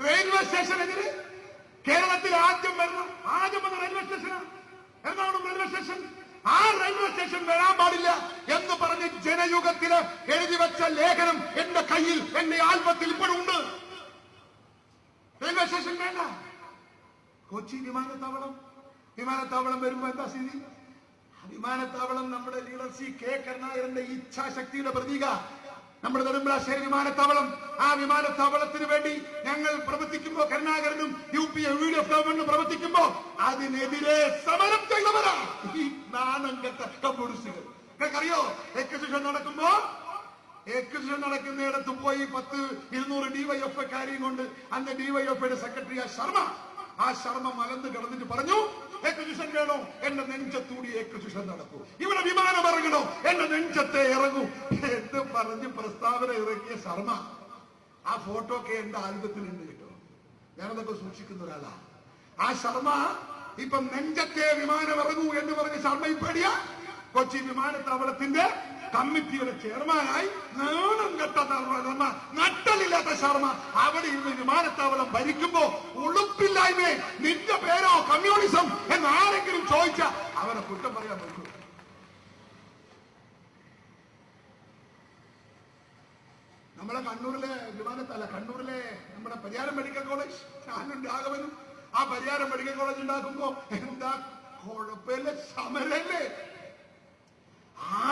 Railway station സ്റ്റേഷനെതിരെ കേരളത്തിൽ ആദ്യം വരുന്ന ആദ്യം വന്ന റെയിൽവേ സ്റ്റേഷനാണ് എറണാകുളം റെയിൽവേ സ്റ്റേഷൻ? ആ റെയിൽവേ സ്റ്റേഷൻ വരാൻ പാടില്ല എന്ന് പറഞ്ഞ് ജനയുഗത്തിൽ എഴുതി വെച്ച ലേഖനം എന്റെ കയ്യിൽ എന്റെ ആൽബത്തിൽ ഇപ്പോഴും ഉണ്ട്. റെയിൽവേ സ്റ്റേഷൻ വേണ്ട. കൊച്ചി വിമാനത്താവളം. വിമാനത്താവളം വരുമ്പോ എന്താ സ്ഥിതി? വിമാനത്താവളം നമ്മുടെ ലീഡർ സി കെ കരുണാകരന്റെ ഇച്ഛാശക്തിയുടെ പ്രതീക. നമ്മുടെ നെടുമ്പാശ്ശേരി വിമാനത്താവളം. ആ വിമാനത്താവളത്തിന് വേണ്ടി ഞങ്ങൾ പ്രവർത്തിക്കുമ്പോ കരുണാകരനും U P U D F ഗവൺമെന്റും പ്രവർത്തിക്കുമ്പോ അതിനെതിരെ സമരം ചെയ്തവരാ. ഈ നാണം കെട്ട കമ്മ്യൂണിസ്റ്റുകൾ. നിങ്ങൾക്കറിയോ? എക്സിബിഷൻ നടക്കുമ്പോ എക്സിഷൻ നടക്കുന്നിടത്ത് പോയി പത്ത് ഇരുന്നൂറ് ഡിവൈഎഫ് കാര്യം കൊണ്ട് അന്ന് ഡിവൈഎഫ്ഐയുടെ സെക്രട്ടറി ആ ശർമ്മ ആ ശർമ്മ മലന്ന് കിടന്നിട്ട് പറഞ്ഞു എക്സിഷൻ വേണോ? എന്റെ നെഞ്ചത്തൂടി എക്സിഷൻ നടക്കൂ. ഇവിടെ വിമാനം ഇറങ്ങണോ? എന്റെ നെഞ്ചത്തെ ഇറങ്ങൂ. പറഞ്ഞ് പ്രസ്താവന ഇറക്കിയ ശർമ്മ ആ ഫോട്ടോ ഒക്കെ എന്റെ ആൽബത്തിലുണ്ട് കേട്ടോ. ഞാനതൊക്കെ സൂക്ഷിക്കുന്ന ഒരാളാ. ആ ശർമ്മ ഇപ്പൊ നെഞ്ചത്തെ വിമാനം ഇറങ്ങൂ എന്ന് പറഞ്ഞ ശർമ്മ ഇപ്പടിയ കൊച്ചി വിമാനത്താവളത്തിന്റെ കമ്മിറ്റിയുടെ ചെയർമാനായി നാണം കെട്ട നട്ടലില്ലാത്ത ശർമ്മ അവിടെ ഇരുന്ന് വിമാനത്താവളം ഭരിക്കുമ്പോ ഉളുപ്പില്ലായ്മേ നിന്റെ പേരോ കമ്മ്യൂണിസം എന്ന് ആരെങ്കിലും ചോദിച്ച അവരെ കുറ്റം പറയാൻ പറ്റൂ. നമ്മളെ കണ്ണൂരിലെ വിമാനത്തല്ല കണ്ണൂരിലെ നമ്മുടെ പരിയാരം മെഡിക്കൽ കോളേജ്. ഞാനുണ്ട് ആകവനും. ആ പരിയാരം മെഡിക്കൽ കോളേജ് ഉണ്ടാക്കുമ്പോ എന്താ കുഴപ്പമില്ല സമരല്ലേ?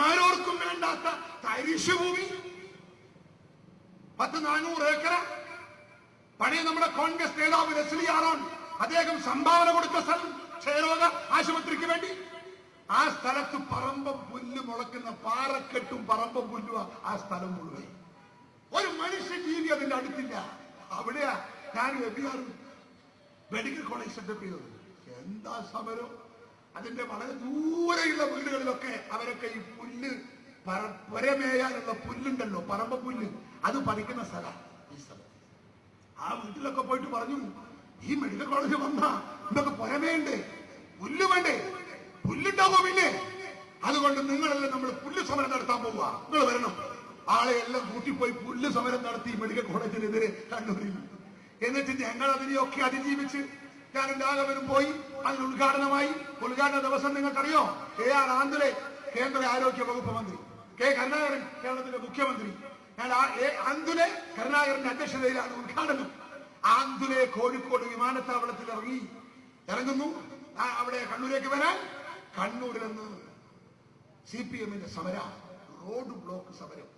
ആരോർക്കും വേണ്ടാത്ത തരിശുഭൂമി. പത്ത് നാനൂറ് ഏക്കർ പഴയ നമ്മുടെ കോൺഗ്രസ് നേതാവ് ലെസ്ലി ആറോൺ അദ്ദേഹം സംഭാവന കൊടുത്ത സ്ഥലം ക്ഷയരോഗ ആശുപത്രിക്ക് വേണ്ടി. ആ സ്ഥലത്ത് പറമ്പം പുല്ല് മുളക്കുന്ന പാറക്കെട്ടും പറമ്പം പുല്ലുവാ ആ സ്ഥലം മുഴുവൻ. ഒരു മനുഷ്യ ജീവി അതിന്റെ അടുത്തില്ല. അവിടെയാ ഞാൻ എബിആർ മെഡിക്കൽ കോളേജ് സെറ്റപ്പ് ചെയ്തത്. എന്താ സമരം? അതിന്റെ വളരെ ദൂരെയുള്ള വീടുകളിലൊക്കെ അവരൊക്കെ ഈ പുല്ല് പരമേയാനുള്ള പുല്ലുണ്ടല്ലോ പറമ്പ പുല്ല്. അത് പറിക്കുന്ന സ്ഥലം ഈ സ്ഥലം. ആ വീട്ടിലൊക്കെ പോയിട്ട് പറഞ്ഞു ഈ മെഡിക്കൽ കോളേജ് വന്ന ഇതൊക്കെ പുരമേണ്ടേ പുല്ല് വേണ്ടേ? പുല്ലുണ്ടാവോ പിന്നെ? അതുകൊണ്ട് നിങ്ങളെല്ലാം നമ്മൾ പുല്ല് സമരം നടത്താൻ പോവുക. നിങ്ങൾ വരണം. ആളെ എല്ലാം കൂട്ടിപ്പോയി പുല്ല് സമരം നടത്തി മെഡിക്കൽ കോളേജിനെതിരെ കണ്ണൂരിൽ. എന്നിട്ട് ഞങ്ങൾ അതിനെയൊക്കെ അതിജീവിച്ച് ഞാൻ എല്ലാവരും പോയി. അതിന് ഉദ്ഘാടനമായി. ഉദ്ഘാടന ദിവസം നിങ്ങൾക്കറിയോ? എ ആർ ആന്ധ്രെ കേന്ദ്ര ആരോഗ്യ വകുപ്പ് മന്ത്രി. കെ കരുണാകരൻ കേരളത്തിലെ മുഖ്യമന്ത്രി. ഞാൻ ആന്ധ്രെ കരുണാകരന്റെ അധ്യക്ഷതയിലാണ് ഉദ്ഘാടനം. ആന്തുലെ കോഴിക്കോട് വിമാനത്താവളത്തിൽ ഇറങ്ങി. ഇറങ്ങുന്നു. അവിടെ കണ്ണൂരേക്ക് വരാൻ. കണ്ണൂരിൽ നിന്ന് സി പി എമ്മിന്റെ സമര റോഡ് ബ്ലോക്ക് സമരം.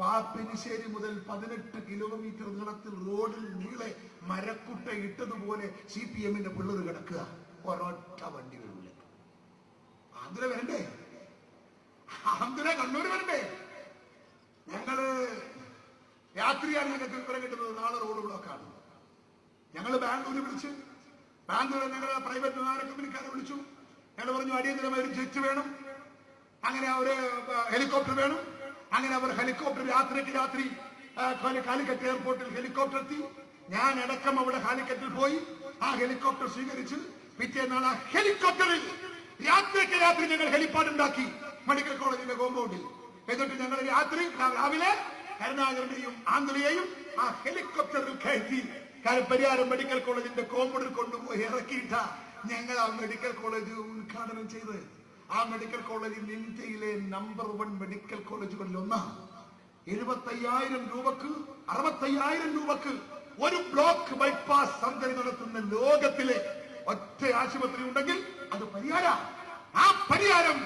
പാപ്പിനിശ്ശേരി മുതൽ പതിനെട്ട് കിലോമീറ്റർ നീളത്തിൽ റോഡിൽ നീളെ മരക്കുട്ട ഇട്ടതുപോലെ സി പി എമ്മിന്റെ പിള്ളേർ കിടക്കുക. ഒരൊറ്റ വണ്ടി വരൂല. ആന്ധ്ര വരണ്ടേ? ആന്ധ്ര കണ്ണൂർ വരണ്ടേ? ഞങ്ങൾ രാത്രിയാണ് ഞങ്ങൾക്ക് വിവരം കിട്ടുന്നത്. നാളെ റോഡ് ബ്ലോക്കാണ് ഞങ്ങൾ ബാംഗ്ലൂര് വിളിച്ച് ബാംഗ്ലൂർ ഞങ്ങളുടെ പ്രൈവറ്റ് വിമാന കമ്പനിക്കാരെ വിളിച്ചു. ഞങ്ങൾ പറഞ്ഞു അടിയന്തരമായി ഒരു ജെറ്റ് വേണം. അങ്ങനെ ഒരു ഹെലികോപ്റ്റർ വേണം. അങ്ങനെ അവർ ഹെലികോപ്റ്റർ രാത്രിക്ക് രാത്രി കാലിക്കറ്റ് എയർപോർട്ടിൽ ഹെലികോപ്റ്റർ എത്തി ഞാൻ അടക്കം അവിടെ കാലിക്കറ്റിൽ പോയി. ആ ഹെലികോപ്റ്റർ സ്വീകരിച്ച് പിറ്റേന്നാൾ ആ ഹെലികോപ്റ്ററിൽ രാത്രിക്ക് രാത്രി ഞങ്ങൾ ഹെലിപ്പാഡ് ഉണ്ടാക്കി മെഡിക്കൽ കോളേജിന്റെ കോമ്പൗണ്ടിൽ. എന്നിട്ട് ഞങ്ങൾ രാത്രി രാവിലെ കരുണാകരനെയും ആന്ധ്രയെയും ആ ഹെലികോപ്റ്ററിൽ കയറ്റി പരിയാരം മെഡിക്കൽ കോളേജിന്റെ കോമ്പൗണ്ടിൽ കൊണ്ടുപോയി ഇറക്കിയിട്ട ഞങ്ങൾ ആ മെഡിക്കൽ കോളേജ് ഉദ്ഘാടനം ചെയ്ത് ആ മെഡിക്കൽ കോളേജ് ഇന്ത്യയിലെ നമ്പർ വൺ മെഡിക്കൽ കോളേജുകളിൽ ഒന്നാണ് എഴുപത്തയ്യായിരം രൂപക്ക് അറുപത്തയ്യായിരം രൂപക്ക് ഒരു ബ്ലോക്ക് ബൈപ്പാസ് സർജറി നടത്തുന്ന ലോകത്തിലെ ഒറ്റ ആശുപത്രി ഉണ്ടെങ്കിൽ അത് പരിഹാര. ആ പരിഹാരം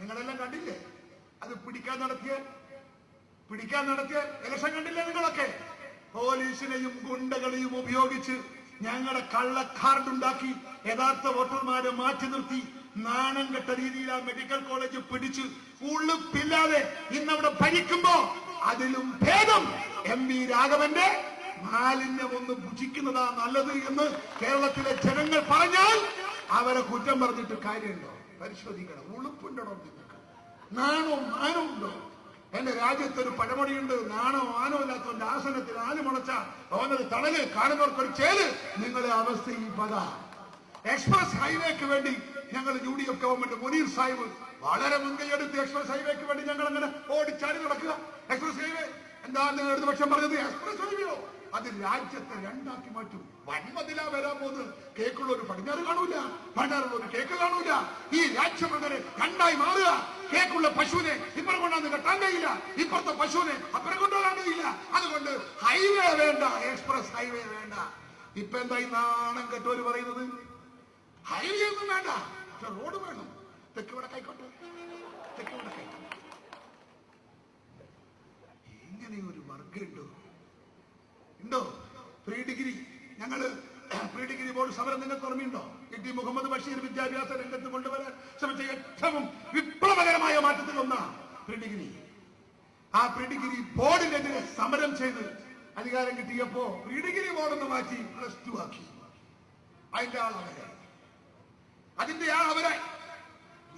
നിങ്ങളെല്ലാം കണ്ടില്ലേ? അത് പിടിക്കാൻ നടത്തിയ പിടിക്കാൻ നടത്തിയ ഇലക്ഷൻ കണ്ടില്ലേ നിങ്ങളൊക്കെ? പോലീസിനെയും ഗുണ്ടകളെയും ഉപയോഗിച്ച് ഞങ്ങളുടെ കള്ള കാർഡ് ഉണ്ടാക്കി യഥാർത്ഥ വോട്ടർമാരെ മാറ്റി നിർത്തി. നാണം കെട്ട രീതിയിൽ ആ മെഡിക്കൽ കോളേജ് പിടിച്ച് ഇന്ന് അവിടെ ഭരിക്കുമ്പോ അതിലും ഭേദം എം വി രാഘവന്റെ മാലിന്യം ഒന്ന് ഭുജിക്കുന്നതാ നല്ലത് എന്ന് കേരളത്തിലെ ജനങ്ങൾ പറഞ്ഞാൽ അവരെ കുറ്റം പറഞ്ഞിട്ട് കാര്യമുണ്ടോ? പരിശോധിക്കണം. ഉളുപ്പുണ്ടോ നാണോ മാനോ ഉണ്ടോ? എന്റെ രാജ്യത്ത് ഒരു പഴമൊഴിയുണ്ട്. നാണോ മാനോ ഇല്ലാത്തവന്റെ ആസനത്തിൽ ആൽ മുളച്ച ഓനൊരു തണൽ കാണുന്നവർക്കൊരു ചേൽ നിങ്ങളുടെ അവസ്ഥ ഈ പക എക്സ്പ്രസ് ഹൈവേക്ക് വേണ്ടി ഞങ്ങൾ U D F government Muneer Sahib വളരെ മുൻകൈയെടുത്ത് എക്സ്പ്രസ് ഹൈവേക്ക് വേണ്ടി ഞങ്ങൾ അങ്ങനെ ഓടിച്ചാടി നടക്കുക. എക്സ്പ്രസ് ഹൈവേ എന്താ നിങ്ങൾ ഇടതുപക്ഷം പറഞ്ഞത്? എക്സ്പ്രസ് ഹൈവേയോ അത് രാജ്യത്തെ രണ്ടാക്കി മാറ്റും. വൻമതില വരാൻ പോകുന്നത്. കേക്കുള്ള ഒരു പടിഞ്ഞാറ് കാണൂല. പടിഞ്ഞാറുള്ള ഒരു കേക്ക് കാണൂല. ഈ രാജ്യം അങ്ങനെ രണ്ടായി മാറുക. കേക്കുള്ള പശുവിനെ ഇപ്പുറം കൊണ്ടാന്ന് കെട്ടാൻ കഴിയില്ല. ഇപ്പുറത്തെ പശുവിനെ അപ്പുറം കൊണ്ടുവരാൻ കഴിയില്ല. അതുകൊണ്ട് ഹൈവേ വേണ്ട. എക്സ്പ്രസ് ഹൈവേ വേണ്ട. ഇപ്പൊ എന്തായി നാണം കെട്ടോര് പറയുന്നത്? ഹൈവേ ഒന്നും വേണ്ട റോഡ് വേണം തെക്ക് വടക്കായിക്കോട്ടെ തെക്ക് വടക്കായിക്കോട്ടെ ഇങ്ങനെ ഒരു വർഗം ഉണ്ടോ? ഉണ്ടോ? Pre degree. ഞങ്ങൾ പ്രീ ഡിഗ്രി ബോർഡ് സമരം നിങ്ങൾക്ക് ഓർമ്മയുണ്ടോ? എ ടി മുഹമ്മദ് ബഷീർ വിദ്യാഭ്യാസ രംഗത്ത് കൊണ്ടുവരാൻ ശ്രമിച്ച ഏറ്റവും വിപ്ലവകരമായ മാറ്റത്തിൽ ഒന്നാണ് പ്രീ ഡിഗ്രി. ആ പ്രീ ഡിഗ്രി ബോർഡിനെതിരെ സമരം ചെയ്ത് അധികാരം കിട്ടിയപ്പോ പ്രീ ഡിഗ്രി ബോർഡ് ഒന്ന് മാറ്റി പ്ലസ് ടു ആക്കി. അതിന്റെ അവരെ അതിന്റെ ആ അവരെ.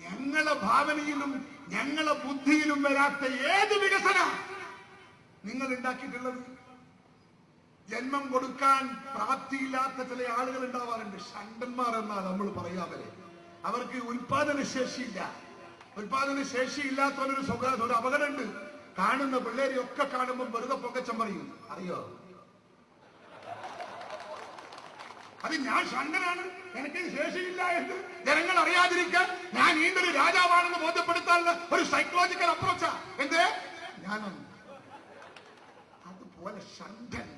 ഞങ്ങളെ ഭാവനയിലും ഞങ്ങളെ ബുദ്ധിയിലും വരാത്ത ഏത് വികസന നിങ്ങൾ ഉണ്ടാക്കിയിട്ടുള്ളത്? ജന്മം കൊടുക്കാൻ പ്രാപ്തിയില്ലാത്ത ചില ആളുകൾ ഉണ്ടാവാറുണ്ട്. ഷണ്ടന്മാർ എന്നാ നമ്മൾ പറയാവരെ അവർക്ക് ഉൽപാദന ശേഷിയില്ല. ഉൽപാദന ശേഷി ഇല്ലാത്തവരൊരു സുഖ ഒരു അപകടമുണ്ട്. കാണുന്ന പിള്ളേരെയൊക്കെ കാണുമ്പോൾ വെറുതെ പൊക്കച്ചം അറിയോ? അത് ഞാൻ ഷണ്ടനാണ് എനിക്ക് ശേഷിയില്ല എന്ന് ജനങ്ങൾ അറിയാതിരിക്കാൻ ഞാൻ ഈണ്ടൊരു രാജാവാണെന്ന് ബോധ്യപ്പെടുത്താനുള്ള ഒരു സൈക്കോളജിക്കൽ അപ്രോച്ചാ എന്തേ? ഞാനൊന്ന്. അതുപോലെ ഷണ്ടൻ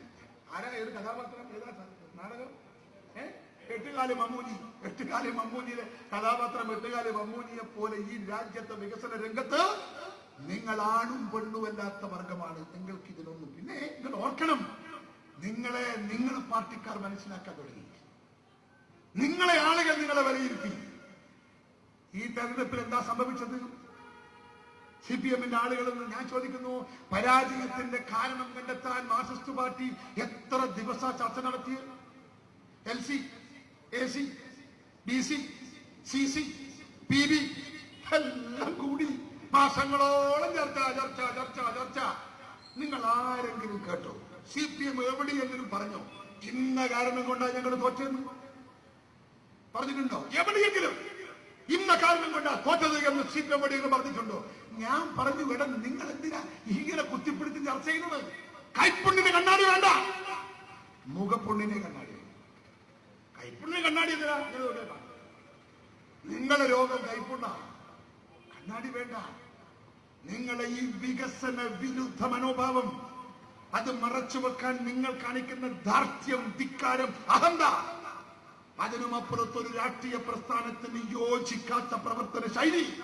ആരാ ഏത് കഥാപാത്രം? ഏതാ നാടകം? എട്ടുകാലി മമ്മൂനി എട്ടുകാലി മമ്മൂനിയിലെ കഥാപാത്രം എട്ടുകാലി മമ്മൂനിയെ പോലെ ഈ രാജ്യത്തെ വികസന രംഗത്ത് നിങ്ങൾ ആണും പെണ്ണുമല്ലാത്ത വർഗമാണ്. നിങ്ങൾക്ക് ഇതിനൊന്നും പിന്നെ നിങ്ങൾ ഓർക്കണം. നിങ്ങളെ നിങ്ങൾ പാർട്ടിക്കാർ മനസ്സിലാക്കാൻ തുടങ്ങി. നിങ്ങളെ ആളുകൾ നിങ്ങളെ വിലയിരുത്തി ഈ തെരഞ്ഞെടുപ്പിൽ എന്താ സംഭവിച്ചത്? സി പി എമ്മിന്റെ ആളുകളെന്ന് ഞാൻ ചോദിക്കുന്നു പരാജയത്തിന്റെ കാരണം കണ്ടെത്താൻ മാർക്സിസ്റ്റ് പാർട്ടി എത്ര ദിവസ ചർച്ച നടത്തി L C A C B C C C P B എല്ലാം കൂടി മാസങ്ങളോളം ചർച്ച ചർച്ച ചർച്ച ചർച്ച. നിങ്ങൾ ആരെങ്കിലും കേട്ടോ? സി പി എം എവിടെയെങ്കിലും പറഞ്ഞോ? ഇന്ന കാരണം കൊണ്ടാണ് ഞങ്ങൾ തോറ്റെന്ന് പറഞ്ഞിട്ടുണ്ടോ? എവിടെയെങ്കിലും? ഇന്ന കാരണം കൊണ്ടാ തോറ്റത് എന്ന് സി പി എം പറഞ്ഞിട്ടുണ്ടോ? ഞാൻ പറഞ്ഞു വേണം നിങ്ങൾ എന്തിനാ ഇങ്ങനെ കുത്തിപ്പിടിച്ച് ചർച്ച ചെയ്യുന്നത്? കൈപ്പുണ്ണിന് കണ്ണാടി വേണ്ട. മുഖപ്പുണ്ണിനെ കണ്ണാടി കൈപ്പുണ്ണി കണ്ണാടി എന്തിനാ. നിങ്ങളെ രോഗം കൈപ്പുണ്ണ. കണ്ണാടി വേണ്ട. നിങ്ങളെ ഈ വികസന വിരുദ്ധ മനോഭാവം അത് മറച്ചു വെക്കാൻ നിങ്ങൾ കാണിക്കുന്ന ദാർഢ്യം ധിക്കാരം അഹന്ത അതിനുമപ്പുറത്ത് ഒരു രാഷ്ട്രീയ പ്രസ്ഥാനത്തിന് യോജിക്കാത്ത പ്രവർത്തന ശൈലി.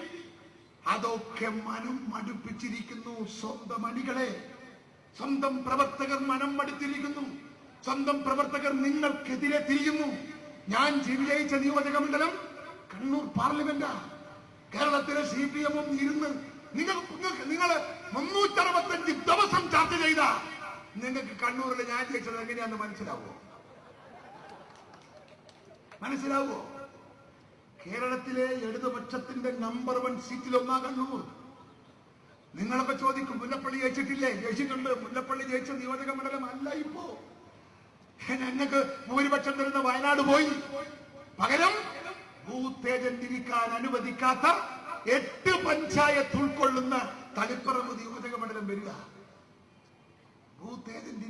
അതൊക്കെ മനം മടുപ്പിച്ചിരിക്കുന്നു. സ്വന്തം അണികളെ. സ്വന്തം പ്രവർത്തകർ മനം മടുത്തിരിക്കുന്നു. സ്വന്തം പ്രവർത്തകർ നിങ്ങൾക്കെതിരെ തിരിയുന്നു. ഞാൻ വിജയിച്ച നിയോജക മണ്ഡലം കണ്ണൂർ പാർലമെന്റാ. കേരളത്തിലെ സി പി എമ്മും ഇരുന്ന് നിങ്ങൾ നിങ്ങൾ മുന്നൂറ്ററുപത്തഞ്ച് ദിവസം ചർച്ച ചെയ്ത. നിങ്ങൾക്ക് കണ്ണൂരിൽ ഞാൻ ജയിച്ചത് എങ്ങനെയാണെന്ന് മനസ്സിലാവോ? മനസ്സിലാവോ? കേരളത്തിലെ ഇടതുപക്ഷത്തിന്റെ നമ്പർ വൺ സീറ്റിൽ ഒന്നാ കണ്ണൂർ. നിങ്ങളൊക്കെ ചോദിക്കും മുല്ലപ്പള്ളി ജയിച്ചിട്ടില്ലേ? ജയിച്ചിട്ടുണ്ട് മുല്ലപ്പള്ളി ജയിച്ച നിയോജക മണ്ഡലം അല്ല ഇപ്പോ. ഞങ്ങൾക്ക് ഭൂരിപക്ഷം തരുന്ന വയനാട് പോയി. പകരം ബൂത്ത് ഏജന്റ് അനുവദിക്കാത്ത എട്ട് പഞ്ചായത്ത് ഉൾക്കൊള്ളുന്ന തളിപ്പറമ്പ് നിയോജക മണ്ഡലം വരിക. Booth agent